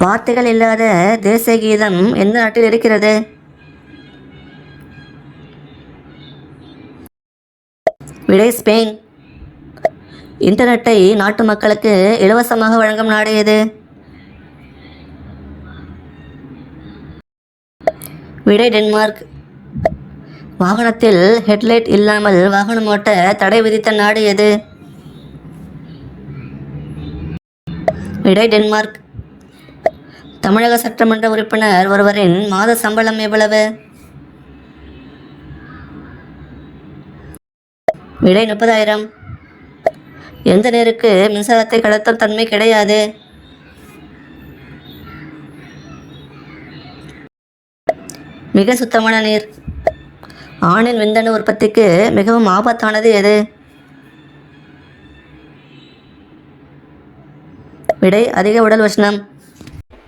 வார்த்தைகள் இல்லாத தேசிய கீதம் எந்த நாட்டில் இருக்கிறது? விடை ஸ்பெயின். இன்டர்நெட்டை நாட்டு மக்களுக்கு இலவசமாக வழங்கும் நாடு எது? விடை டென்மார்க். வாகனத்தில் ஹெட்லைட் இல்லாமல் வாகனம் ஓட்ட தடை விதித்த நாடு எது? விடை டென்மார்க். தமிழக சட்டமன்ற உறுப்பினர் ஒருவரின் மாத சம்பளம் எவ்வளவு? விடை முப்பதாயிரம். எந்த நீருக்கு மின்சாரத்தை கடத்தும் தன்மை கிடையாது? மிக சுத்தமான நீர். ஆணின் விந்தணு உற்பத்திக்கு மிகவும் ஆபத்தானது எது? விடை அதிக உடல் உஷ்ணம்.